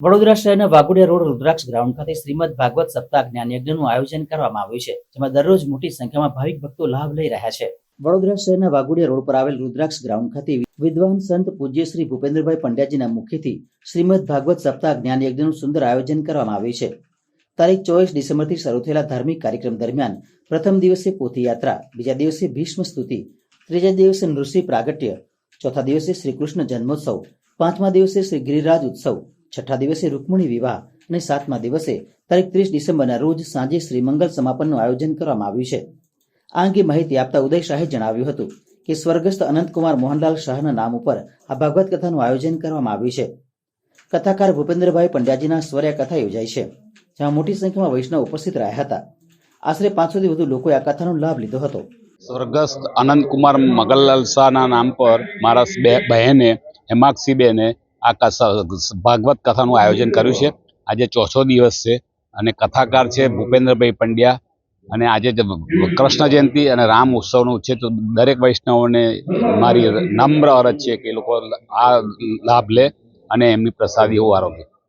વડોદરા શહેરના વાઘોડિયા રોડ રુદ્રાક્ષ ગ્રાઉન્ડ ખાતે શ્રીમદ ભાગવત સપ્તાહ જ્ઞાન યજ્ઞનું આયોજન કરવામાં આવ્યું છે, જેમાં દરરોજ મોટી સંખ્યામાં ભાવિક ભક્તો લાભ લઈ રહ્યા છે. વડોદરા શહેરના વાઘોડિયા રોડ પર આવેલ રુદ્રાક્ષ ગ્રાઉન્ડ ખાતે વિદ્વાન સંત પૂજ્ય શ્રી ભૂપેન્દ્રભાઈ પંડ્યાજીના મુખ્યથી શ્રીમદ ભાગવત સપ્તાહ જ્ઞાન યજ્ઞનું સુંદર આયોજન કરવામાં આવ્યું છે. તારીખ ચોવીસ ડિસેમ્બરથી શરૂ થયેલા ધાર્મિક કાર્યક્રમ દરમિયાન પ્રથમ દિવસે પોથી યાત્રા બીજા દિવસે ભીષ્મ સ્તુતિ, ત્રીજા દિવસે નૃસિંહ પ્રાગટ્ય, ચોથા દિવસે શ્રી કૃષ્ણ જન્મોત્સવ, પાંચમા દિવસે શ્રી ગિરિરાજ ઉત્સવ છઠ્ઠા દિવસે રૂકમણી વિવાહ અને સાતમા દિવસે તારીખ ત્રીસ ડિસેમ્બરના રોજ સાંજે શ્રી સમાપનનું આયોજન કરવામાં આવ્યું છે. આ અંગે માહિતી આપતા ઉદય શાહે જણાવ્યું હતું કે સ્વર્ગસ્થ અનંતકુમાર મોહનલાલ શાહના નામ ઉપર આ ભાગવત કથાનું આયોજન કરવામાં આવ્યું છે. કથાકાર ભૂપેન્દ્રભાઈ પંડ્યાજીના સ્વર્ય કથા યોજાઈ છે જેમાં મોટી સંખ્યામાં વૈષ્ણવ ઉપસ્થિત રહ્યા હતા. આશરે પાંચસોથી વધુ લોકોએ આ કથાનો લાભ લીધો હતો. સ્વર્ગસ્થ અનંતકુમાર મગનલાલ શાહના નામ પર મારા બહેને, હેમાક્ષીબેને આ ભાગવત કથાનું આયોજન કર્યું છે. આજે ચોથો દિવસ છે અને કથાકાર છે ભૂપેન્દ્રભાઈ પંડ્યા અને આજે કૃષ્ણ જયંતિ અને રામ ઉત્સવનું છે. તો દરેક વૈષ્ણવોને મારી નમ્ર અરજ છે કે લોકો આ લાભ લે અને એમની પ્રસાદી હું આરોગ્ય.